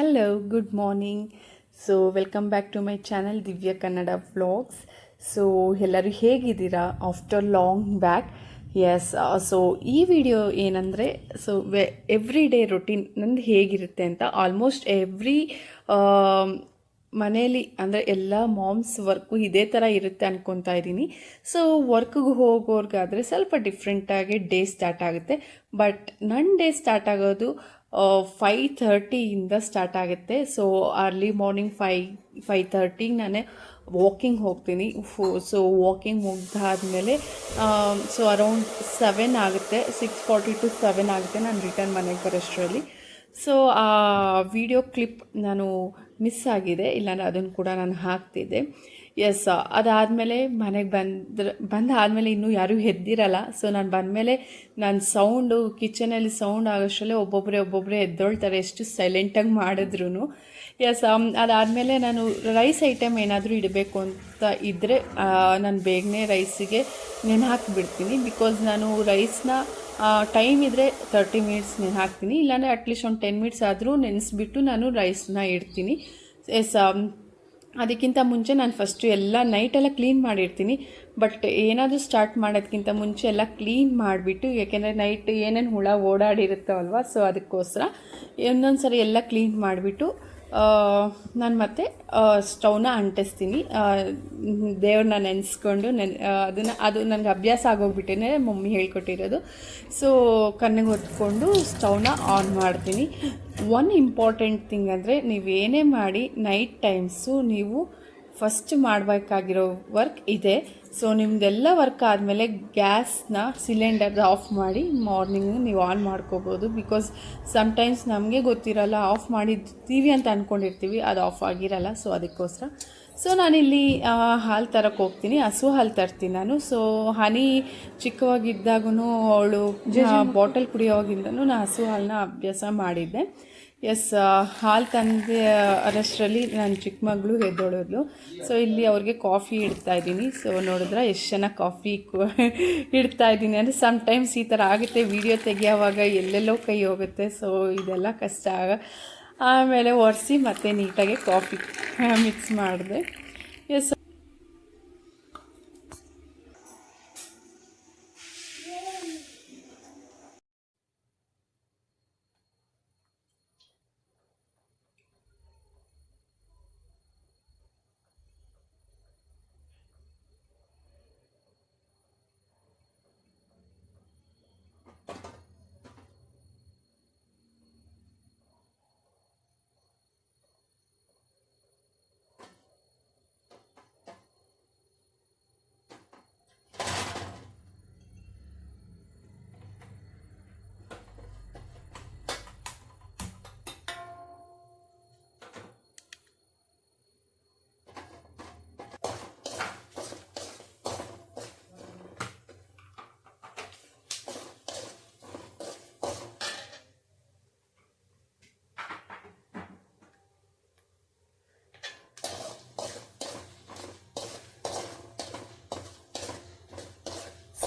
Hello good morning so welcome back to my channel Divya Kannada vlogs so ಎಲ್ಲರೂ ಹೇಗಿದ್ದೀರಾ? After long back yes so ಈ video ಏನಂದರೆ so we every day routine ನಂದು ಹೇಗಿರುತ್ತೆ ಅಂತ almost every ಮನೆಯಲ್ಲಿ ಅಂದರೆ ಎಲ್ಲ ಮಾಮ್ಸ್ ವರ್ಕು ಇದೇ ಥರ ಇರುತ್ತೆ ಅನ್ಕೊತಾ ಇದ್ದೀನಿ. ಸೊ ವರ್ಕ್ಗೆ ಹೋಗೋರ್ಗಾದರೆ ಸ್ವಲ್ಪ ಡಿಫ್ರೆಂಟಾಗಿ ಡೇ ಸ್ಟಾರ್ಟ್ ಆಗುತ್ತೆ. ಬಟ್ ನನ್ನ ಡೇ ಸ್ಟಾರ್ಟ್ ಆಗೋದು ಫೈ ಥರ್ಟಿಯಿಂದ ಸ್ಟಾರ್ಟ್ ಆಗುತ್ತೆ. So early morning five five ಥರ್ಟಿಗೆ ನಾನು ವಾಕಿಂಗ್ ಹೋಗ್ತೀನಿ. ಫೋ ಸೊ ವಾಕಿಂಗ್ ಮುಗ್ದಾದಮೇಲೆ ಸೊ ಅರೌಂಡ್ ಸೆವೆನ್ ಆಗುತ್ತೆ. ಸಿಕ್ಸ್ ಫಾರ್ಟಿ ಟು ಸೆವೆನ್ ಆಗುತ್ತೆ ನಾನು ರಿಟರ್ನ್ ಮನೆಗೆ ಬರೋಷ್ಟರಲ್ಲಿ. ಸೊ ಆ ವಿಡಿಯೋ ಕ್ಲಿಪ್ ನಾನು ಮಿಸ್ ಆಗಿದೆ. ಇಲ್ಲಾಂದ್ರೆ ಅದನ್ನು ಕೂಡ ನಾನು ಹಾಕ್ತಿದ್ದೆ. ಎಸ್ ಅದಾದಮೇಲೆ ಮನೆಗೆ ಬಂದ್ರೆ, ಬಂದಾದಮೇಲೆ ಇನ್ನೂ ಯಾರೂ ಎದ್ದಿರಲ್ಲ. ಸೊ ನಾನು ಬಂದಮೇಲೆ ನಾನು ಸೌಂಡು ಕಿಚನಲ್ಲಿ ಸೌಂಡ್ ಆಗೋಷ್ಟರಲ್ಲೇ ಒಬ್ಬೊಬ್ಬರೇ ಒಬ್ಬೊಬ್ಬರೇ ಎದ್ದೊಳ್ತಾರೆ. ಎಷ್ಟು ಸೈಲೆಂಟಾಗಿ ಮಾಡಿದ್ರು ಎಸ್ ಅದಾದಮೇಲೆ ನಾನು ರೈಸ್ ಐಟಮ್ ಏನಾದರೂ ಇಡಬೇಕು ಅಂತ ಇದ್ದರೆ ನಾನು ಬೇಗನೆ ರೈಸಿಗೆ ನೆನೆ ಹಾಕಿಬಿಡ್ತೀನಿ. ಬಿಕಾಸ್ ನಾನು ರೈಸ್ನ ಟೈಮ್ ಇದ್ದರೆ ತರ್ಟಿ ಮಿನಿಟ್ಸ್ ನೆನೆ ಹಾಕ್ತೀನಿ. ಇಲ್ಲಾಂದರೆ ಅಟ್ಲೀಸ್ಟ್ ಒಂದು ಟೆನ್ ಮಿನಿಟ್ಸ್ ಆದರೂ ನೆನೆಸ್ಬಿಟ್ಟು ನಾನು ರೈಸ್ನ ಇಡ್ತೀನಿ. ಎಸ್ ಅದಕ್ಕಿಂತ ಮುಂಚೆ ನಾನು ಫಸ್ಟು ಎಲ್ಲ ನೈಟೆಲ್ಲ ಕ್ಲೀನ್ ಮಾಡಿರ್ತೀನಿ. ಬಟ್ ಏನಾದರೂ ಸ್ಟಾರ್ಟ್ ಮಾಡೋದಕ್ಕಿಂತ ಮುಂಚೆ ಎಲ್ಲ ಕ್ಲೀನ್ ಮಾಡಿಬಿಟ್ಟು, ಯಾಕೆಂದರೆ ನೈಟ್ ಏನೇನು ಹುಳ ಓಡಾಡಿರುತ್ತೋ ಅಲ್ವಾ ಸೊ ಅದಕ್ಕೋಸ್ಕರ ಒಂದೊಂದು ಸರಿ ಎಲ್ಲ ಕ್ಲೀನ್ ಮಾಡಿಬಿಟ್ಟು ನಾನು ಮತ್ತೆ ಸ್ಟೌನ ಅಂಟಿಸ್ತೀನಿ. ದೇವ್ರನ್ನ ನೆನೆಸ್ಕೊಂಡು ನೆನ್ ಅದನ್ನು, ಅದು ನನಗೆ ಅಭ್ಯಾಸ ಆಗೋಗ್ಬಿಟ್ಟೇ ಮಮ್ಮಿ ಹೇಳ್ಕೊಟ್ಟಿರೋದು. ಸೊ ಕಣ್ಣಿಗೆ ಹೊತ್ಕೊಂಡು ಸ್ಟವ್ನ ಆನ್ ಮಾಡ್ತೀನಿ. ಒನ್ ಇಂಪಾರ್ಟೆಂಟ್ ಥಿಂಗ್ ಅಂದರೆ ನೀವೇನೇ ಮಾಡಿ ನೈಟ್ ಟೈಮ್ಸು ನೀವು ಫಸ್ಟ್ ಮಾಡಬೇಕಾಗಿರೋ ವರ್ಕ್ ಇದೆ. ಸೊ ನಿಮ್ದೆಲ್ಲ ವರ್ಕ್ ಆದಮೇಲೆ ಗ್ಯಾಸ್ನ ಸಿಲಿಂಡರ್ ಆಫ್ ಮಾಡಿ ಮಾರ್ನಿಂಗ್ ನೀವು ಆನ್ ಮಾಡ್ಕೋಬೋದು. ಬಿಕಾಸ್ ಸಮ್ಟೈಮ್ಸ್ ನಮಗೆ ಗೊತ್ತಿರಲ್ಲ ಆಫ್ ಮಾಡಿರ್ತೀವಿ ಅಂತ ಅಂದ್ಕೊಂಡಿರ್ತೀವಿ ಅದು ಆಫ್ ಆಗಿರಲ್ಲ ಸೊ ಅದಕ್ಕೋಸ್ಕರ. ಸೊ ನಾನಿಲ್ಲಿ ಹಾಲು ತರಕ್ಕೆ ಹೋಗ್ತೀನಿ ಹಸು ಹಾಲು ತರ್ತೀನಿ ನಾನು. ಸೊ ಹನಿ ಚಿಕ್ಕವಾಗಿದ್ದಾಗೂ ಅವಳು ಬಾಟಲ್ ಕುಡಿಯೋವಾಗಿಂದನೂ ನಾನು ಹಸು ಹಾಲನ್ನ ಅಭ್ಯಾಸ ಮಾಡಿದ್ದೆ. ಎಸ್ ಹಾಲು ತಂದೆ ಅರಷ್ಟರಲ್ಲಿ ನನ್ನ ಚಿಕ್ಕ ಮಗಳು ಸೊ ಇಲ್ಲಿ ಅವ್ರಿಗೆ ಕಾಫಿ ಇಡ್ತಾ ಇದ್ದೀನಿ. ಸೊ ನೋಡಿದ್ರೆ ಎಷ್ಟು ಚೆನ್ನಾಗಿ ಕಾಫಿ ಇಡ್ತಾ ಇದ್ದೀನಿ. ಅಂದರೆ ಸಮ್ಟೈಮ್ಸ್ ಈ ಥರ ಆಗುತ್ತೆ. ವಿಡಿಯೋ ತೆಗಿಯೋವಾಗ ಎಲ್ಲೆಲ್ಲೋ ಕೈ ಹೋಗುತ್ತೆ. ಸೊ ಇದೆಲ್ಲ ಕಷ್ಟ ಆಗ ಆಮೇಲೆ ಒರೆಸಿ ಮತ್ತೆ ನೀಟಾಗಿ ಕಾಫಿ ಮಿಕ್ಸ್ ಮಾಡಿದೆ. ಎಸ್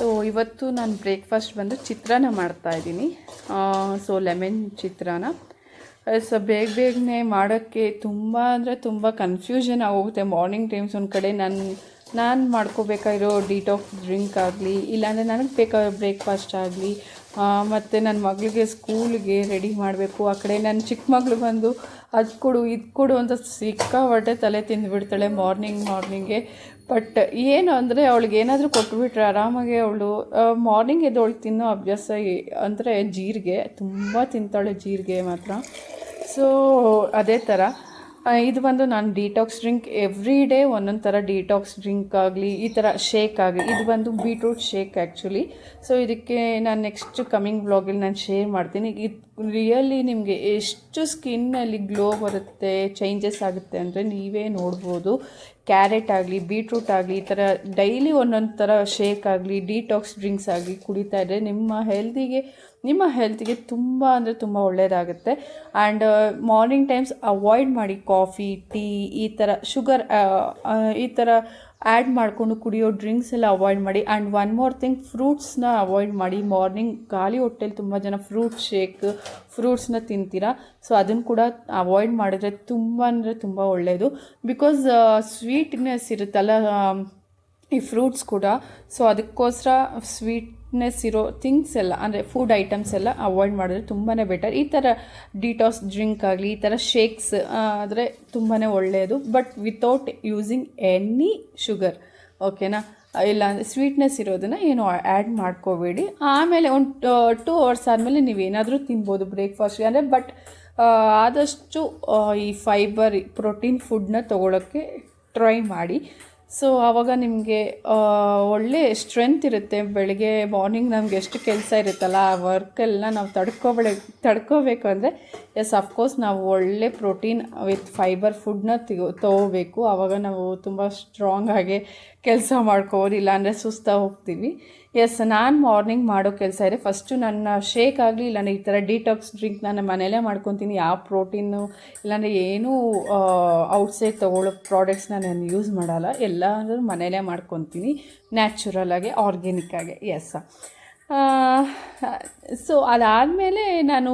ಸೊ ಇವತ್ತು ನಾನು ಬ್ರೇಕ್ಫಾಸ್ಟ್ ಬಂದು ಚಿತ್ರಾನ್ನ ಮಾಡ್ತಾಯಿದ್ದೀನಿ ಸೊ ಲೆಮನ್ ಚಿತ್ರಾನ್ನ. ಸೊ ಬೇಗ ಬೇಗನೆ ಮಾಡೋಕ್ಕೆ ತುಂಬ ಅಂದರೆ ತುಂಬ ಕನ್ಫ್ಯೂಷನ್ ಆಗೋಗುತ್ತೆ. ಮಾರ್ನಿಂಗ್ ಟೈಮ್ಸ್ ಒಂದು ಕಡೆ ನಾನು ನಾನು ಮಾಡ್ಕೋಬೇಕಾಗಿರೋ ಡಿಟಾಕ್ಸ್ ಡ್ರಿಂಕ್ ಆಗಲಿ, ಇಲ್ಲಾಂದರೆ ನನಗೆ ಬೇಕಾಗಿರೋ ಬ್ರೇಕ್ಫಾಸ್ಟ್ ಆಗಲಿ ಮತ್ತು ನನ್ನ ಮಗಳಿಗೆ ಸ್ಕೂಲ್ಗೆ ರೆಡಿ ಮಾಡಬೇಕು. ಆ ಕಡೆ ನನ್ನ ಚಿಕ್ಕ ಮಗಳು ಬಂದು ಅದು ಕೊಡು, ಇದು ಕೊಡು ಅಂತ ಸಿಕ್ಕಾಪಟ್ಟೆ ತಲೆ ತಿಂದುಬಿಡ್ತಾಳೆ ಮಾರ್ನಿಂಗ್ ಮಾರ್ನಿಂಗೆ ಬಟ್ ಏನು ಅಂದರೆ ಅವಳಿಗೆ ಏನಾದರೂ ಕೊಟ್ಬಿಟ್ರೆ ಆರಾಮಾಗಿ ಅವಳು ಮಾರ್ನಿಂಗ್ ಎದ್ದವಳು ತಿನ್ನೋ ಅಭ್ಯಾಸ ಅಂದರೆ ಜೀರಿಗೆ, ತುಂಬ ತಿಂತಾಳೆ ಜೀರಿಗೆ ಮಾತ್ರ. ಸೊ ಅದೇ ಥರ ಇದು ಬಂದು ನಾನು ಡಿಟಾಕ್ಸ್ ಡ್ರಿಂಕ್ ಎವ್ರಿ ಡೇ ಒಂದೊಂದು ಥರ ಡಿಟಾಕ್ಸ್ ಡ್ರಿಂಕ್ ಆಗಲಿ, ಈ ಥರ ಶೇಕ್ ಆಗಲಿ, ಇದು ಬಂದು ಬೀಟ್ರೂಟ್ ಶೇಕ್ ಆ್ಯಕ್ಚುಲಿ ಸೊ ಇದಕ್ಕೆ ನಾನು ನೆಕ್ಸ್ಟ್ ಕಮಿಂಗ್ ಬ್ಲಾಗಲ್ಲಿ ನಾನು ಶೇರ್ ಮಾಡ್ತೀನಿ. ಇದು ರಿಯಲಿ ನಿಮಗೆ ಎಷ್ಟು ಸ್ಕಿನ್ನಲ್ಲಿ ಗ್ಲೋ ಬರುತ್ತೆ ಚೇಂಜಸ್ ಆಗುತ್ತೆ ಅಂದರೆ ನೀವೇ ನೋಡ್ಬೋದು. ಕ್ಯಾರೆಟ್ ಆಗಲಿ, ಬೀಟ್ರೂಟ್ ಆಗಲಿ, ಈ ಥರ ಡೈಲಿ ಒಂದೊಂದು ಥರ ಶೇಕ್ ಆಗಲಿ ಡಿಟಾಕ್ಸ್ ಡ್ರಿಂಕ್ಸ್ ಆಗಲಿ ಕುಡಿತಾ ಇದ್ದರೆ ನಿಮ್ಮ ಹೆಲ್ತಿಗೆ ನಿಮ್ಮ ಹೆಲ್ತಿಗೆ ತುಂಬ ಅಂದರೆ ತುಂಬ ಒಳ್ಳೆಯದಾಗುತ್ತೆ ಆ್ಯಂಡ್ ಮಾರ್ನಿಂಗ್ ಟೈಮ್ಸ್ ಅವಾಯ್ಡ್ ಮಾಡಿ ಕಾಫಿ ಟೀ ಈ ಥರ ಶುಗರ್ ಈ ಥರ ಆ್ಯಡ್ ಮಾಡಿಕೊಂಡು ಕುಡಿಯೋ ಡ್ರಿಂಕ್ಸ್ ಎಲ್ಲ ಅವಾಯ್ಡ್ ಮಾಡಿ. ಆ್ಯಂಡ್ ಒನ್ ಮೋರ್ ಥಿಂಗ್ ಫ್ರೂಟ್ಸ್ನ ಅವಾಯ್ಡ್ ಮಾಡಿ. ಮಾರ್ನಿಂಗ್ ಖಾಲಿ ಹೊಟ್ಟೆಲಿ ತುಂಬ ಜನ ಫ್ರೂಟ್ ಶೇಕ್ ಫ್ರೂಟ್ಸ್ನ ತಿಂತೀರಾ? ಸೊ ಅದನ್ನು ಕೂಡ ಅವಾಯ್ಡ್ ಮಾಡಿದ್ರೆ ತುಂಬ ಅಂದರೆ ತುಂಬ ಒಳ್ಳೆಯದು ಬಿಕಾಸ್ ಸ್ವೀಟ್ನೆಸ್ ಇರುತ್ತಲ್ಲ ಈ ಫ್ರೂಟ್ಸ್ ಕೂಡ. ಸೊ ಅದಕ್ಕೋಸ್ಕರ ಸ್ವೀಟ್ನೆಸ್ ಇರೋ ಥಿಂಗ್ಸ್ ಎಲ್ಲ, ಅಂದರೆ ಫುಡ್ ಐಟಮ್ಸ್ ಎಲ್ಲ ಅವಾಯ್ಡ್ ಮಾಡಿದ್ರೆ ತುಂಬಾ ಬೆಟರ್ ಈ ಥರ ಡಿಟಾಸ್ ಡ್ರಿಂಕ್ ಆಗಲಿ, ಈ ಥರ ಶೇಕ್ಸ್ ಆದರೆ ತುಂಬಾ ಒಳ್ಳೆಯದು but without using any sugar ಓಕೆನಾ ಇಲ್ಲ ಅಂದರೆ ಸ್ವೀಟ್ನೆಸ್ ಇರೋದನ್ನು ಏನು ಆ್ಯಡ್ ಮಾಡ್ಕೋಬೇಡಿ. ಆಮೇಲೆ ಒಂದು ಟೂ ಅವರ್ಸ್ ಆದಮೇಲೆ ನೀವೇನಾದರೂ ತಿನ್ಬೋದು ಬ್ರೇಕ್ಫಾಸ್ಟ್ಗೆ ಅಂದರೆ ಬಟ್ ಆದಷ್ಟು ಈ ಫೈಬರ್ ಪ್ರೋಟೀನ್ ಫುಡ್ನ ತೊಗೊಳೋಕ್ಕೆ ಟ್ರೈ ಮಾಡಿ. ಸೊ ಆವಾಗ ನಿಮಗೆ ಒಳ್ಳೆ ಸ್ಟ್ರೆಂತ್ ಇರುತ್ತೆ. ಬೆಳಗ್ಗೆ ಮಾರ್ನಿಂಗ್ ನಮ್ಗೆ ಎಷ್ಟು ಕೆಲಸ ಇರುತ್ತಲ್ಲ, ಆ ವರ್ಕೆಲ್ಲ ನಾವು ತಡ್ಕೊಬಳೆ, ತಡ್ಕೋಬೇಕು ಅಂದರೆ ಎಸ್ ಅಫ್ಕೋರ್ಸ್ ನಾವು ಒಳ್ಳೆ ಪ್ರೋಟೀನ್ ವಿತ್ ಫೈಬರ್ ಫುಡ್ನ ತಿಗೋ, ತೊಗೋಬೇಕು. ಆವಾಗ ನಾವು ತುಂಬ ಸ್ಟ್ರಾಂಗ್ ಆಗಿ ಕೆಲಸ ಮಾಡ್ಕೋಬೋದು, ಇಲ್ಲಾಂದರೆ ಸುಸ್ತಾ ಹೋಗ್ತೀವಿ ಎಸ್ ನಾನು ಮಾರ್ನಿಂಗ್ ಮಾಡೋ ಕೆಲಸ ಇದೆ. ಫಸ್ಟು ನನ್ನ ಶೇಕ್ ಆಗಲಿ, ಇಲ್ಲಾಂದರೆ ಈ ಥರ ಡಿಟಾಕ್ಸ್ ಡ್ರಿಂಕ್ ನಾನು ಮನೇಲೇ ಮಾಡ್ಕೊತೀನಿ. ಯಾವ ಪ್ರೋಟೀನು ಇಲ್ಲಾಂದರೆ ಏನೂ ಔಟ್ಸೈಡ್ ತೊಗೊಳ್ಳೋ ಪ್ರಾಡಕ್ಟ್ಸ್ನ ನಾನು ಯೂಸ್ ಮಾಡಲ್ಲ. ಎಲ್ಲಾದರೂ ಮನೇಲೇ ಮಾಡ್ಕೊತೀನಿ. ನ್ಯಾಚುರಲ್ಲಾಗಿ ಆರ್ಗ್ಯಾನಿಕ್ ಆಗಿ. ಎಸ್ ಸೊ ಅದಾದಮೇಲೆ ನಾನು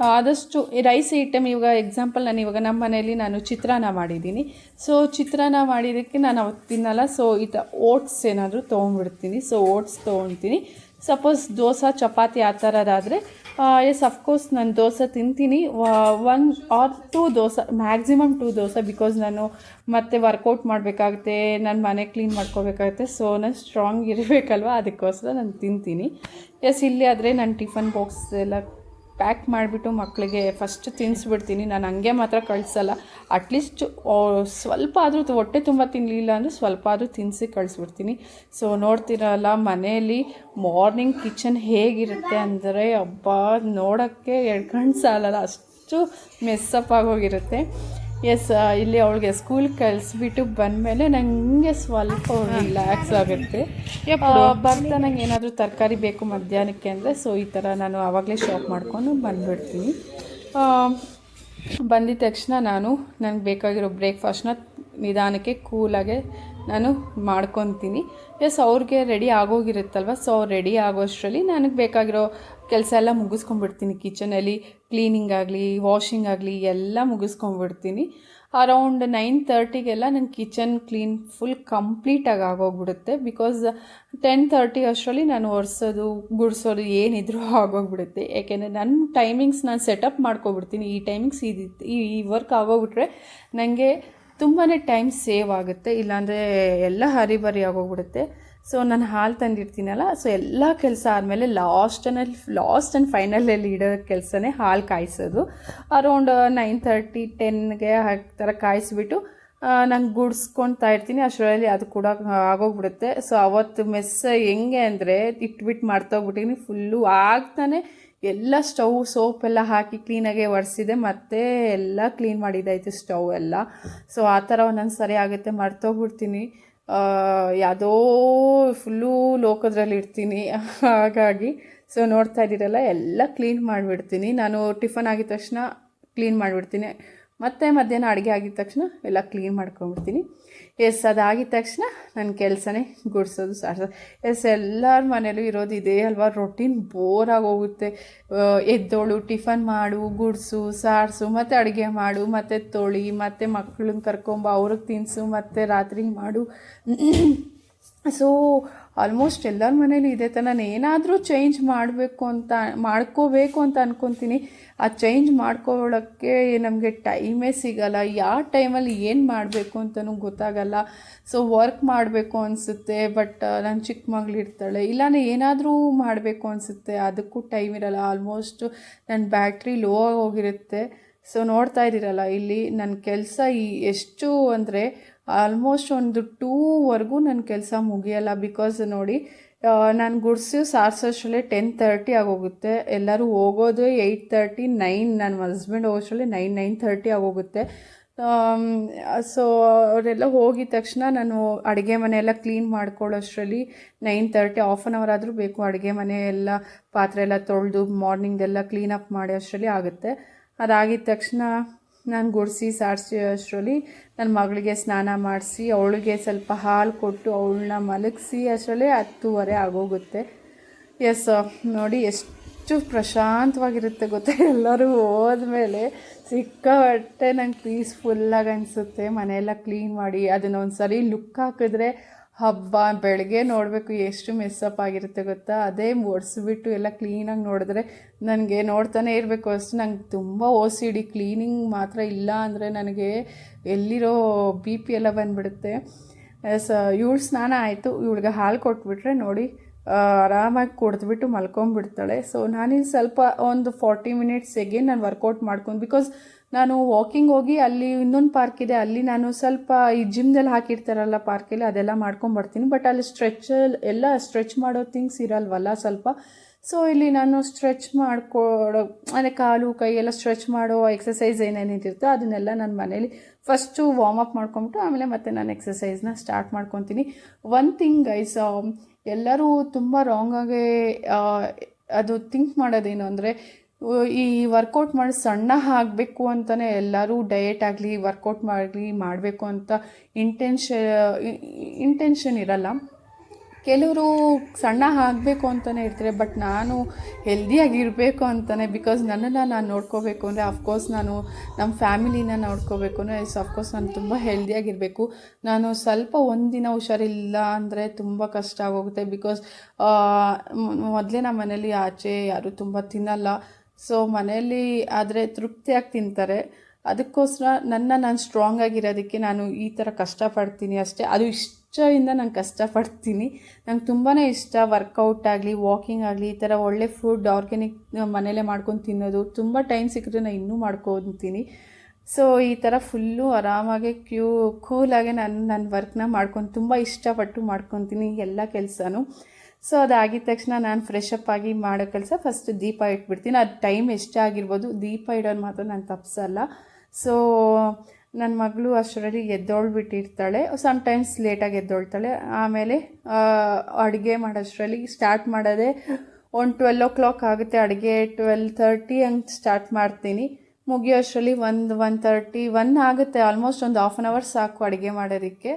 ಆದಷ್ಟು ರೈಸ್ ಐಟಮ್ ಇವಾಗ ಎಕ್ಸಾಂಪಲ್ ನಾನು ಇವಾಗ ನಮ್ಮ ಮನೆಯಲ್ಲಿ ನಾನು ಚಿತ್ರಾನ್ನ ಮಾಡಿದ್ದೀನಿ. ಸೊ ಚಿತ್ರಾನ್ನ ಮಾಡಿದ್ದಕ್ಕೆ ನಾನು ಅವತ್ತು ತಿನ್ನಲ್ಲ ಸೊ ಈ ಓಟ್ಸ್ ಏನಾದರೂ ತೊಗೊಂಡ್ಬಿಡ್ತೀನಿ. ಸೊ ಓಟ್ಸ್ ತೊಗೊತೀನಿ. ಸಪೋಸ್ ದೋಸೆ, ಚಪಾತಿ ಆ ಥರದಾದರೆ ಎಸ್ ಅಫ್ಕೋರ್ಸ್ ನಾನು ದೋಸೆ ತಿಂತೀನಿ. One or two dosa maximum two dosa because ನಾನು ಮತ್ತೆ ವರ್ಕೌಟ್ ಮಾಡಬೇಕಾಗುತ್ತೆ, ನಾನು ಮನೆ ಕ್ಲೀನ್ ಮಾಡ್ಕೋಬೇಕಾಗುತ್ತೆ. ಸೊ ನಾನು ಸ್ಟ್ರಾಂಗ್ ಇರಬೇಕಲ್ವ? ಅದಕ್ಕೋಸ್ಕರ ನಾನು ತಿಂತೀನಿ. ಎಸ್ ಇಲ್ಲಿ ಆದರೆ ನಾನು ಟಿಫನ್ ಬಾಕ್ಸ್ ಎಲ್ಲ ಪ್ಯಾಕ್ ಮಾಡಿಬಿಟ್ಟು ಮಕ್ಕಳಿಗೆ ಫಸ್ಟ್ ತಿನ್ನಿಸ್ಬಿಡ್ತೀನಿ ನಾನು ಹಂಗೆ ಮಾತ್ರ ಕಳಿಸಲ್ಲ. ಅಟ್ಲೀಸ್ಟ್ ಸ್ವಲ್ಪ ಆದರೂ ಹೊಟ್ಟೆ ತುಂಬ ತಿನ್ನಲಿಲ್ಲ ಅಂದರೆ ಸ್ವಲ್ಪ ಆದರೂ ತಿನ್ನಿಸಿ ಕಳಿಸ್ಬಿಡ್ತೀನಿ. ಸೊ ನೋಡ್ತಿರಲ್ಲ ಮನೆಯಲ್ಲಿ ಮಾರ್ನಿಂಗ್ ಕಿಚನ್ ಹೇಗಿರುತ್ತೆ ಅಂದರೆ ಹಬ್ಬ ನೋಡೋಕ್ಕೆ ಎರಡು ಕಣ್ಣು ಸಾಲಲ್ಲ. ಅಷ್ಟು ಮೆಸ್ಸಪ್ ಆಗೋಗಿರುತ್ತೆ ಎಸ್ ಇಲ್ಲಿ ಅವಳಿಗೆ ಸ್ಕೂಲ್ ಕಳಿಸ್ಬಿಟ್ಟು ಬಂದಮೇಲೆ ನನಗೆ ಸ್ವಲ್ಪ ರಿಲ್ಯಾಕ್ಸ್ ಆಗುತ್ತೆ. ಬರ್ತಾ ನಂಗೆ ಏನಾದರೂ ತರಕಾರಿ ಬೇಕು ಮಧ್ಯಾಹ್ನಕ್ಕೆ ಅಂದರೆ ಸೊ ಈ ಥರ ನಾನು ಆವಾಗಲೇ ಶಾಪ್ ಮಾಡ್ಕೊಂಡು ಬಂದುಬಿಡ್ತೀನಿ. ಬಂದಿದ ತಕ್ಷಣ ನಾನು ನನಗೆ ಬೇಕಾಗಿರೋ ಬ್ರೇಕ್ಫಾಸ್ಟ್ನ ನಿಧಾನಕ್ಕೆ ಕೂಲಾಗೆ ನಾನು ಮಾಡ್ಕೊತೀನಿ. ಎಸ್ ಅವ್ರಿಗೆ ರೆಡಿ ಆಗೋಗಿರುತ್ತಲ್ವ? ಸೊ ಅವ್ರು ರೆಡಿ ಆಗೋಷ್ಟರಲ್ಲಿ ನನಗೆ ಬೇಕಾಗಿರೋ ಕೆಲಸ ಎಲ್ಲ ಮುಗಿಸ್ಕೊಂಡ್ಬಿಡ್ತೀನಿ. ಕಿಚನಲ್ಲಿ ಕ್ಲೀನಿಂಗ್ ಆಗಲಿ ವಾಷಿಂಗ್ ಆಗಲಿ ಎಲ್ಲ ಮುಗಿಸ್ಕೊಂಡ್ಬಿಡ್ತೀನಿ. ಅರೌಂಡ್ ನೈನ್ ತರ್ಟಿಗೆಲ್ಲ ನನ್ನ ಕಿಚನ್ ಕ್ಲೀನ್ ಫುಲ್ ಕಂಪ್ಲೀಟಾಗಿ ಆಗೋಗ್ಬಿಡುತ್ತೆ. ಬಿಕಾಸ್ ಟೆನ್ ತರ್ಟಿ ಅಷ್ಟರಲ್ಲಿ ನಾನು ಒರೆಸೋದು, ಗುಡಿಸೋದು ಏನಿದ್ರೂ ಆಗೋಗ್ಬಿಡುತ್ತೆ. ಯಾಕೆಂದರೆ ನನ್ನ ಟೈಮಿಂಗ್ಸ್ ನಾನು ಸೆಟಪ್ ಮಾಡ್ಕೊಬಿಡ್ತೀನಿ. ಈ ಟೈಮಿಂಗ್ಸ್ ಇದು ಈ ಈ ವರ್ಕ್ ಆಗೋಗ್ಬಿಟ್ರೆ ನನಗೆ ತುಂಬಾ ಟೈಮ್ ಸೇವ್ ಆಗುತ್ತೆ. ಇಲ್ಲಾಂದರೆ ಎಲ್ಲ ಹರಿಬರಿ ಆಗೋಗ್ಬಿಡುತ್ತೆ. ಸೊ, ನಾನು ಹಾಲು ತಂದಿರ್ತೀನಲ್ಲ, ಸೊ ಎಲ್ಲ ಕೆಲಸ ಆದಮೇಲೆ ಲಾಸ್ಟನಲ್ಲಿ ಲಾಸ್ಟ್ ಆ್ಯಂಡ್ ಫೈನಲಲ್ಲಿ ಇಡೋ ಕೆಲಸನೇ ಹಾಲು ಕಾಯಿಸೋದು. ಅರೌಂಡ್ ನೈನ್ ತರ್ಟಿ ಟೆನ್ಗೆ ಆ ಥರ ಕಾಯಿಸ್ಬಿಟ್ಟು ನಾನು ಗುಡಿಸ್ಕೊಳ್ತಾ ಇರ್ತೀನಿ. ಅಷ್ಟರಲ್ಲಿ ಅದು ಕೂಡ ಆಗೋಗ್ಬಿಡುತ್ತೆ. ಸೊ, ಅವತ್ತು ಮೆಸ್ ಹೆಂಗೆ ಅಂದರೆ ಇಟ್ಬಿಟ್ಟು ಮಾಡ್ತೋಗ್ಬಿಟ್ಟಿನಿ ಫುಲ್ಲು ಆಗ್ತಾನೆ ಎಲ್ಲ ಸ್ಟವ್ ಸೋಪ್ ಎಲ್ಲ ಹಾಕಿ ಕ್ಲೀನಾಗೆ ಒರೆಸಿದೆ, ಮತ್ತೆ ಎಲ್ಲ ಕ್ಲೀನ್ ಮಾಡಿದ್ದಾಯಿತು ಸ್ಟವ್ ಎಲ್ಲ. ಸೊ ಆ ಥರ ಒಂದೊಂದು ಸರಿ ಆಗುತ್ತೆ, ಮರ್ತೋಗ್ಬಿಡ್ತೀನಿ. ಯಾವುದೋ ಫುಲ್ಲು ಲೋಕದ್ರಲ್ಲಿ ಇರ್ತೀನಿ. ಹಾಗಾಗಿ ಸೊ ನೋಡ್ತಾ ಇದ್ದೀರಲ್ಲ, ಎಲ್ಲ ಕ್ಲೀನ್ ಮಾಡಿಬಿಡ್ತೀನಿ. ನಾನು ಟಿಫನ್ ಆಗಿದ ತಕ್ಷಣ ಕ್ಲೀನ್ ಮಾಡಿಬಿಡ್ತೀನಿ. ಮತ್ತು ಮಧ್ಯಾಹ್ನ ಅಡುಗೆ ಆಗಿದ ತಕ್ಷಣ ಎಲ್ಲ ಕ್ಲೀನ್ ಮಾಡ್ಕೊಂಬಿಡ್ತೀನಿ ಎಸ್ ಅದಾಗಿದ ತಕ್ಷಣ ನನ್ನ ಕೆಲಸನೇ ಗುಡಿಸೋದು ಸಾರಿಸೋದು ಎಸ್ ಎಲ್ಲರ ಮನೇಲೂ ಇರೋದು ಇದೇ ಅಲ್ವಾ? ರೊಟೀನ್ ಬೋರ್ ಆಗೋಗುತ್ತೆ. ಆ, ಎದ್ದೋಳು ಟಿಫನ್ ಮಾಡು ಗುಡಿಸು ಸಾರಿಸು ಮತ್ತು ಅಡುಗೆ ಮಾಡು ಮತ್ತು ತೊಳಿ ಮತ್ತು ಮಕ್ಕಳನ್ನ ಕರ್ಕೊಂಬ ಅವ್ರಿಗೆ ತಿನ್ನಿಸು ಮತ್ತು ರಾತ್ರಿ ಮಾಡು. ಸೊ ಆಲ್ಮೋಸ್ಟ್ ಎಲ್ಲರ ಮನೇಲಿ ಇದೆ ತ, ನಾನು ಏನಾದರೂ ಚೇಂಜ್ ಮಾಡಬೇಕು ಅಂತ, ಮಾಡ್ಕೋಬೇಕು ಅಂತ ಅನ್ಕೊತೀನಿ. ಆ ಚೇಂಜ್ ಮಾಡ್ಕೊಳ್ಳೋಕ್ಕೆ ನಮಗೆ ಟೈಮೇ ಸಿಗಲ್ಲ. ಯಾವ ಟೈಮಲ್ಲಿ ಏನು ಮಾಡಬೇಕು ಅಂತಲೂ ಗೊತ್ತಾಗಲ್ಲ. ಸೊ ವರ್ಕ್ ಮಾಡಬೇಕು ಅನಿಸುತ್ತೆ ಬಟ್ ನನ್ನ ಚಿಕ್ಕ ಮಗಳು ಇರ್ತಾಳೆ. ಇಲ್ಲಾಂದರೆ ಏನಾದರೂ ಮಾಡಬೇಕು ಅನಿಸುತ್ತೆ. ಅದಕ್ಕೂ ಟೈಮ್ ಇರಲ್ಲ. ಆಲ್ಮೋಸ್ಟ್ ನನ್ನ ಬ್ಯಾಟ್ರಿ ಲೋ ಹೋಗಿರುತ್ತೆ. ಸೊ ನೋಡ್ತಾ ಇದ್ದೀರಲ್ಲ, ಇಲ್ಲಿ ನನ್ನ ಕೆಲಸ ಈ, ಎಷ್ಟು ಅಂದರೆ ಆಲ್ಮೋಸ್ಟ್ ಒಂದು ಟೂವರೆಗೂ ನನ್ನ ಕೆಲಸ ಮುಗಿಯಲ್ಲ ಬಿಕಾಸ್ ನೋಡಿ ನಾನು ಗುಡ್ಸಿ ಸಾರ್ಸೋಷ್ಟರಲ್ಲೇ ಟೆನ್ ತರ್ಟಿ ಆಗೋಗುತ್ತೆ. ಎಲ್ಲರೂ ಹೋಗೋದು ಏಯ್ಟ್ ತರ್ಟಿ, ನೈನ್ ನನ್ನ ಹಸ್ಬೆಂಡ್ ಹೋಗೋಷ್ಟರಲ್ಲಿ ನೈನ್ ನೈನ್ ತರ್ಟಿ ಆಗೋಗುತ್ತೆ. ಸೊ ಅವರೆಲ್ಲ ಹೋಗಿದ ತಕ್ಷಣ ನಾನು ಅಡುಗೆ ಮನೆಯೆಲ್ಲ clean ಮಾಡ್ಕೊಳ್ಳೋಷ್ಟರಲ್ಲಿ nine thirty half an hour ಆದರೂ ಬೇಕು. ಅಡುಗೆ ಮನೆಯೆಲ್ಲ ಪಾತ್ರೆ ಎಲ್ಲ ತೊಳೆದು ಮಾರ್ನಿಂಗ್ದೆಲ್ಲ ಕ್ಲೀನಪ್ ಮಾಡಿ ಅಷ್ಟರಲ್ಲಿ ಆಗುತ್ತೆ. ಅದಾಗಿದ ತಕ್ಷಣ ನಾನು ಗುಡಿಸಿ ಸಾರಿಸಿ ಅಷ್ಟರಲ್ಲಿ ನನ್ನ ಮಗಳಿಗೆ ಸ್ನಾನ ಮಾಡಿಸಿ, ಅವಳಿಗೆ ಸ್ವಲ್ಪ ಹಾಲು ಕೊಟ್ಟು ಅವಳನ್ನ ಮಲಗಿಸಿ ಅಷ್ಟರಲ್ಲಿ ಹತ್ತುವರೆ ಆಗೋಗುತ್ತೆ. ಎಸ್ ನೋಡಿ, ಎಷ್ಟು ಪ್ರಶಾಂತವಾಗಿರುತ್ತೆ ಗೊತ್ತಾ? ಎಲ್ಲರೂ ಹೋದ್ಮೇಲೆ ಸಿಕ್ಕಾಪಟ್ಟೆ ನಂಗೆ ಪೀಸ್ಫುಲ್ಲಾಗಿ ಅನಿಸುತ್ತೆ. ಮನೆಯೆಲ್ಲ ಕ್ಲೀನ್ ಮಾಡಿ ಅದನ್ನ ಒಂದು ಸರಿ ಲುಕ್ ಹಾಕಿದ್ರೆ ಹಬ್ಬ, ಬೆಳಗ್ಗೆ ನೋಡಬೇಕು ಎಷ್ಟು ಮೆಸ್ಸಪ್ ಆಗಿರುತ್ತೆ ಗೊತ್ತಾ? ಅದೇ ಒರೆಸ್ಬಿಟ್ಟು ಎಲ್ಲ ಕ್ಲೀನಾಗಿ ನೋಡಿದ್ರೆ ನನಗೆ ನೋಡ್ತಾನೆ ಇರಬೇಕು. ಅಷ್ಟು ನಂಗೆ ತುಂಬ ಸಿ ಡಿ ಕ್ಲೀನಿಂಗ್ ಮಾತ್ರ ಇಲ್ಲ ಅಂದರೆ ನನಗೆ ಎಲ್ಲಿರೋ ಬಿ ಪಿ ಎಲ್ಲ ಬಂದುಬಿಡುತ್ತೆ. ಸ, ಇವಳು ಸ್ನಾನ ಆಯಿತು. ಇವಳಿಗೆ ಹಾಲು ಕೊಟ್ಬಿಟ್ರೆ ನೋಡಿ ಆರಾಮಾಗಿ ಕುಡಿದ್ಬಿಟ್ಟು ಮಲ್ಕೊಂಬಿಡ್ತಾಳೆ. ಸೊ ನಾನಿಲ್ಲಿ ಸ್ವಲ್ಪ ಒಂದು ಫಾರ್ಟಿ ಮಿನಿಟ್ಸ್ ಎಗೇನ್ ನಾನು ವರ್ಕೌಟ್ ಮಾಡ್ಕೊಂಡು ಬಿಕಾಸ್ ನಾನು ವಾಕಿಂಗ್ ಹೋಗಿ ಅಲ್ಲಿ ಇನ್ನೊಂದು ಪಾರ್ಕ್ ಇದೆ. ಅಲ್ಲಿ ನಾನು ಸ್ವಲ್ಪ ಈ ಜಿಮ್ದಲ್ಲಿ ಹಾಕಿರ್ತಾರಲ್ಲ ಪಾರ್ಕಲ್ಲಿ ಅದೆಲ್ಲ ಮಾಡ್ಕೊಂಬರ್ತೀನಿ ಬಟ್ ಅಲ್ಲಿ ಸ್ಟ್ರೆಚ್ ಎಲ್ಲ ಸ್ಟ್ರೆಚ್ ಮಾಡೋ ಥಿಂಗ್ಸ್ ಇರಲ್ವಲ್ಲ ಸ್ವಲ್ಪ. ಸೊ ಇಲ್ಲಿ ನಾನು ಸ್ಟ್ರೆಚ್ ಮಾಡ್ಕೊಡೋ, ಅಂದರೆ ಕಾಲು, ಕೈ ಎಲ್ಲ ಸ್ಟ್ರೆಚ್ ಮಾಡೋ ಎಕ್ಸಸೈಸ್ ಏನೇನಿರುತ್ತೆ ಅದನ್ನೆಲ್ಲ ನಾನು ಮನೇಲಿ ಫಸ್ಟು ವಾರ್ಮ್ ಅಪ್ ಮಾಡ್ಕೊಂಬಿಟ್ಟು ಆಮೇಲೆ ಮತ್ತೆ ನಾನು ಎಕ್ಸಸೈಸ್ನ ಸ್ಟಾರ್ಟ್ ಮಾಡ್ಕೊತೀನಿ. ಒನ್ ಥಿಂಗ್ ಗೈಸ್ ಎಲ್ಲರೂ ತುಂಬ ರಾಂಗಾಗೆ ಅದು ಥಿಂಕ್ ಮಾಡೋದೇನು ಅಂದರೆ ಈ ವರ್ಕೌಟ್ ಮಾಡಿ ಸಣ್ಣ ಆಗಬೇಕು ಅಂತಲೇ ಎಲ್ಲರೂ ಡಯೆಟ್ ಆಗಲಿ ವರ್ಕೌಟ್ ಮಾಡಲಿ ಮಾಡಬೇಕು ಅಂತ ಇಂಟೆನ್ಷ ಇಂಟೆನ್ಷನ್ ಇರಲ್ಲ. ಕೆಲವರು ಸಣ್ಣ ಆಗಬೇಕು ಅಂತಲೇ ಇರ್ತಾರೆ ಬಟ್ ನಾನು ಹೆಲ್ದಿಯಾಗಿರಬೇಕು ಅಂತಲೇ ಬಿಕಾಸ್ ನನ್ನನ್ನು ನಾನು ನೋಡ್ಕೋಬೇಕು ಅಂದರೆ ಅಫ್ಕೋರ್ಸ್ ನಾನು ನಮ್ಮ ಫ್ಯಾಮಿಲಿನ ನೋಡ್ಕೋಬೇಕು ಅಂದರೆ ಎಸ್ ಅಫ್ಕೋರ್ಸ್ ನಾನು ತುಂಬ ಹೆಲ್ದಿಯಾಗಿರಬೇಕು ನಾನು ಸ್ವಲ್ಪ ಒಂದಿನ ಹುಷಾರಿಲ್ಲ ಅಂದರೆ ತುಂಬ ಕಷ್ಟ ಆಗೋಗುತ್ತೆ ಬಿಕಾಸ್ ಮೊದಲೇ ನಮ್ಮ ಮನೇಲಿ ಆಚೆ ಯಾರೂ ತುಂಬ ತಿನ್ನಲ್ಲ. ಸೊ ಮನೆಯಲ್ಲಿ ಆದರೆ ತೃಪ್ತಿಯಾಗಿ ತಿಂತಾರೆ. ಅದಕ್ಕೋಸ್ಕರ ನನ್ನ ನಾನು ಸ್ಟ್ರಾಂಗ್ ಆಗಿರೋದಕ್ಕೆ ನಾನು ಈ ಥರ ಕಷ್ಟಪಡ್ತೀನಿ ಅಷ್ಟೇ. ಅದು ಇಷ್ಟದಿಂದ ನಾನು ಕಷ್ಟಪಡ್ತೀನಿ. ನಂಗೆ ತುಂಬಾ ಇಷ್ಟ ವರ್ಕೌಟ್ ಆಗಲಿ ವಾಕಿಂಗ್ ಆಗಲಿ, ಈ ಥರ ಒಳ್ಳೆ ಫುಡ್ ಆರ್ಗ್ಯಾನಿಕ್ ಮನೇಲೇ ಮಾಡ್ಕೊಂಡು ತಿನ್ನೋದು. ತುಂಬ ಟೈಮ್ ಸಿಕ್ಕಿದ್ರೆ ನಾನು ಇನ್ನೂ ಮಾಡ್ಕೊತೀನಿ. ಸೊ ಈ ಥರ ಫುಲ್ಲು ಆರಾಮಾಗಿ ಕ್ಯೂ ಕೂಲಾಗಿ ನಾನು ನನ್ನ ವರ್ಕ್ನ ಮಾಡ್ಕೊಂಡು ತುಂಬ ಇಷ್ಟಪಟ್ಟು ಮಾಡ್ಕೊತೀನಿ ಎಲ್ಲ ಕೆಲಸನೂ. ಸೊ ಅದಾಗಿದ ತಕ್ಷಣ ನಾನು ಫ್ರೆಶ್ ಆಗಿ ಮಾಡೋ ಕೆಲಸ ಫಸ್ಟ್ ದೀಪ ಇಟ್ಬಿಡ್ತೀನಿ. ಅದು ಟೈಮ್ ಎಷ್ಟೇ ಆಗಿರ್ಬೋದು ದೀಪ ಇಡೋದು ಮಾತ್ರ ನಾನು ತಪ್ಸಲ್ಲ. ಸೊ ನನ್ನ ಮಗಳು ಅಷ್ಟರಲ್ಲಿ ಎದ್ದೋಳ್ಬಿಟ್ಟಿರ್ತಾಳೆ. ಸಮ್ಟೈಮ್ಸ್ ಲೇಟಾಗಿ ಎದ್ದೋಳ್ತಾಳೆ. ಆಮೇಲೆ ಅಡುಗೆ ಮಾಡೋಷ್ಟರಲ್ಲಿ ಸ್ಟಾರ್ಟ್ ಮಾಡೋದೇ ಒಂದು ಟ್ವೆಲ್ ಓ ಕ್ಲಾಕ್ ಆಗುತ್ತೆ. ಅಡುಗೆ ಟ್ವೆಲ್ ತರ್ಟಿ ಹಂಗೆ ಸ್ಟಾರ್ಟ್ ಮಾಡ್ತೀನಿ. ಮುಗಿಯೋಷ್ಟರಲ್ಲಿ ಒಂದು ಒನ್ ತರ್ಟಿ ಒನ್ ಆಗುತ್ತೆ. ಆಲ್ಮೋಸ್ಟ್ ಒಂದು ಹಾಫ್ ಆನ್ ಅವರ್ ಸಾಕು ಅಡುಗೆ ಮಾಡೋದಕ್ಕೆ.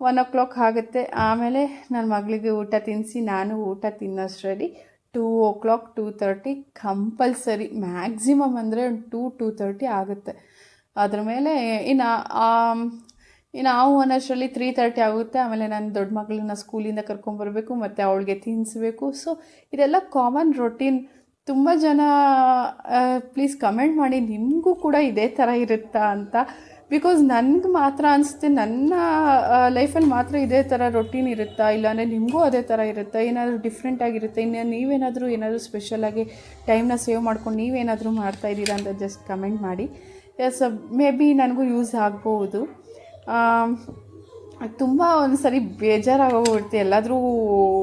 ಒನ್ ಓ ಕ್ಲಾಕ್ ಆಗುತ್ತೆ. ಆಮೇಲೆ ನನ್ನ ಮಗಳಿಗೆ ಊಟ ತಿನ್ನಿಸಿ ನಾನು ಊಟ ತಿನ್ನೋಷ್ಟರಲ್ಲಿ two o'clock two thirty compulsory maximum ಅಂದರೆ ಒಂದು ಟೂ ಟೂ ತರ್ಟಿ ಆಗುತ್ತೆ. ಅದ್ರ ಮೇಲೆ ಇನ್ನು ಇನ್ನು ನಾವು ಅನ್ನೋಷ್ಟರಲ್ಲಿ ತ್ರೀ ತರ್ಟಿ ಆಗುತ್ತೆ. ಆಮೇಲೆ ನನ್ನ ದೊಡ್ಡ ಮಗಳನ್ನ ಸ್ಕೂಲಿಂದ ಕರ್ಕೊಂಬರ್ಬೇಕು ಮತ್ತು ಅವಳಿಗೆ ತಿನ್ನಿಸ್ಬೇಕು ಸೊ ಇದೆಲ್ಲ ಕಾಮನ್ ರೊಟೀನ್ ತುಂಬ ಜನ ಪ್ಲೀಸ್ ಕಮೆಂಟ್ ಮಾಡಿ ನಿಮಗೂ ಕೂಡ ಇದೇ ಥರ ಇರುತ್ತಾ ಅಂತ ಬಿಕಾಸ್ ನನಗೆ ಮಾತ್ರ ಅನಿಸುತ್ತೆ, ನನ್ನ ಲೈಫಲ್ಲಿ ಮಾತ್ರ ಇದೇ ಥರ ರೊಟೀನ್ ಇರುತ್ತಾ? ಇಲ್ಲಾಂದರೆ ನಿಮಗೂ ಅದೇ ಥರ ಇರುತ್ತಾ? ಏನಾದರೂ ಡಿಫ್ರೆಂಟ್ ಆಗಿರುತ್ತೆ? ಇನ್ನು ನೀವೇನಾದರೂ ಏನಾದರೂ ಸ್ಪೆಷಲಾಗಿ ಟೈಮ್ನ ಸೇವ್ ಮಾಡ್ಕೊಂಡು ನೀವೇನಾದರೂ ಮಾಡ್ತಾ ಇದ್ದೀರಾ ಅಂತ ಜಸ್ಟ್ ಕಮೆಂಟ್ ಮಾಡಿ. ಎಸ್ ಮೇ ಬಿ ನನಗೂ ಯೂಸ್ ಆಗ್ಬೋದು. ತುಂಬ ಒಂದು ಸರಿ ಬೇಜಾರಾಗೋಗ್ಬಿಡುತ್ತೆ ಎಲ್ಲಾದರೂ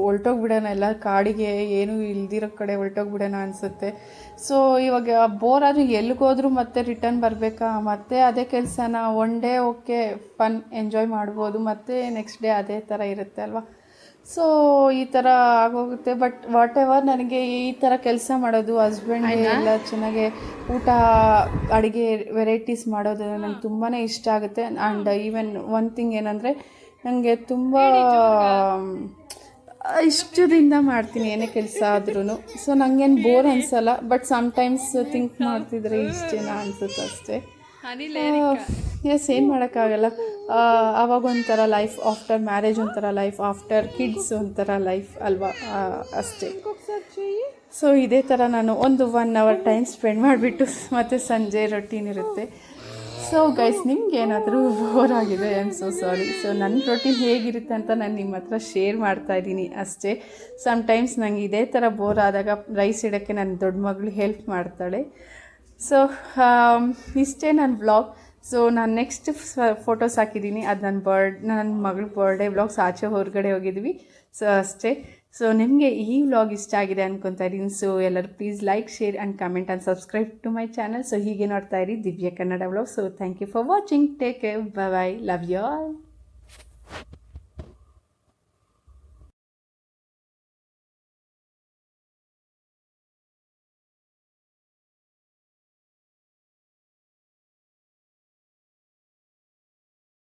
ಹೊಲ್ಟೋಗ್ಬಿಡೋಣ, ಎಲ್ಲ ಕಾಡಿಗೆ ಏನೂ ಇಲ್ದಿರೋ ಕಡೆ ಹೊಲ್ಟೋಗ್ಬಿಡೋಣ ಅನಿಸುತ್ತೆ. ಸೊ ಇವಾಗ ಬೋರ್ ಆದರೂ ಎಲ್ಲಿಗೋದ್ರೂ ಮತ್ತೆ ರಿಟರ್ನ್ ಬರಬೇಕಾ? ಮತ್ತೆ ಅದೇ ಕೆಲಸನ one day okay fun enjoy ಮಾಡ್ಬೋದು. ಮತ್ತೆ ನೆಕ್ಸ್ಟ್ ಡೇ ಅದೇ ಥರ ಇರುತ್ತೆ ಅಲ್ವಾ? ಸೊ ಈ ಥರ ಆಗೋಗುತ್ತೆ. ಬಟ್ ವಾಟ್ ಎವರ್ ನನಗೆ ಈ ಥರ ಕೆಲಸ ಮಾಡೋದು ಹಸ್ಬೆಂಡ್ ಎಲ್ಲ ಚೆನ್ನಾಗಿ ಊಟ ಅಡುಗೆ ವೆರೈಟೀಸ್ ಮಾಡೋದು ನಂಗೆ ತುಂಬಾ ಇಷ್ಟ ಆಗುತ್ತೆ. ಆ್ಯಂಡ್ ಈವನ್ ಒನ್ ಥಿಂಗ್ ಏನಂದರೆ ನನಗೆ ತುಂಬ ಇಷ್ಟದಿಂದ ಮಾಡ್ತೀನಿ ಏನೇ ಕೆಲಸ ಆದ್ರೂ ಸೊ ನನಗೇನು ಬೋರ್ ಅನಿಸಲ್ಲ. ಬಟ್ ಸಮ್ಟೈಮ್ಸ್ ಥಿಂಕ್ ಮಾಡ್ತಿದ್ರೆ ಇಷ್ಟೇನಾ ಅನ್ಸುತ್ತೆ ಅಷ್ಟೇ. ಎಸ್ ಏನು ಮಾಡೋಕ್ಕಾಗಲ್ಲ. ಆವಾಗ ಒಂಥರ ಲೈಫ್ ಆಫ್ಟರ್ ಮ್ಯಾರೇಜ್ ಒಂಥರ ಲೈಫ್ ಆಫ್ಟರ್ ಕಿಡ್ಸ್ ಒಂಥರ ಲೈಫ್ ಅಲ್ವಾ? ಅಷ್ಟೇ. ಸೊ ಇದೇ ಥರ ನಾನು ಒಂದು ಒನ್ ಅವರ್ ಟೈಮ್ ಸ್ಪೆಂಡ್ ಮಾಡಿಬಿಟ್ಟು ಮತ್ತು ಸಂಜೆ ರೊಟೀನ್ ಇರುತ್ತೆ. ಸೊ ಗೈಸ್ ನಿಮ್ಗೆ ಏನಾದರೂ ಬೋರ್ ಆಗಿದೆ? I am so sorry so ನನ್ನ ರೊಟೀನ್ ಹೇಗಿರುತ್ತೆ ಅಂತ ನಾನು ನಿಮ್ಮ ಹತ್ರ ಶೇರ್ ಮಾಡ್ತಾ ಇದ್ದೀನಿ ಅಷ್ಟೇ. ಸಮ್ಟೈಮ್ಸ್ ನಂಗೆ ಇದೇ ಥರ ಬೋರ್ ಆದಾಗ ರೈಸ್ ಇಡೋಕ್ಕೆ ನನ್ನ ದೊಡ್ಡ ಮಗಳು ಹೆಲ್ಪ್ ಮಾಡ್ತಾಳೆ. ಸೊ ಇಷ್ಟೇ ನನ್ನ ಬ್ಲಾಗ್ ಸೊ ನಾನು ನೆಕ್ಸ್ಟ್ ಫೋಟೋಸ್ ಹಾಕಿದ್ದೀನಿ ಅದು ನನ್ನ ಬರ್ಡ್ ನನ್ನ ಮಗಳ ಬರ್ಡೇ ವ್ಲಾಗ್ಸ್ ಆಚೆ ಹೊರಗಡೆ ಹೋಗಿದ್ವಿ. ಸೊ ಅಷ್ಟೇ. ಸೊ ನಿಮಗೆ ಈ ವ್ಲಾಗ್ ಇಷ್ಟ ಆಗಿದೆ ಅನ್ಕೊತಾ ಇದ್ದೀನಿ. ಸೊ ಎಲ್ಲರೂ please like share and comment and subscribe to my channel so ಹೀಗೆ ನೋಡ್ತಾ ಇರಿ Divya Kannada vlog so thank you for watching take care bye bye love you all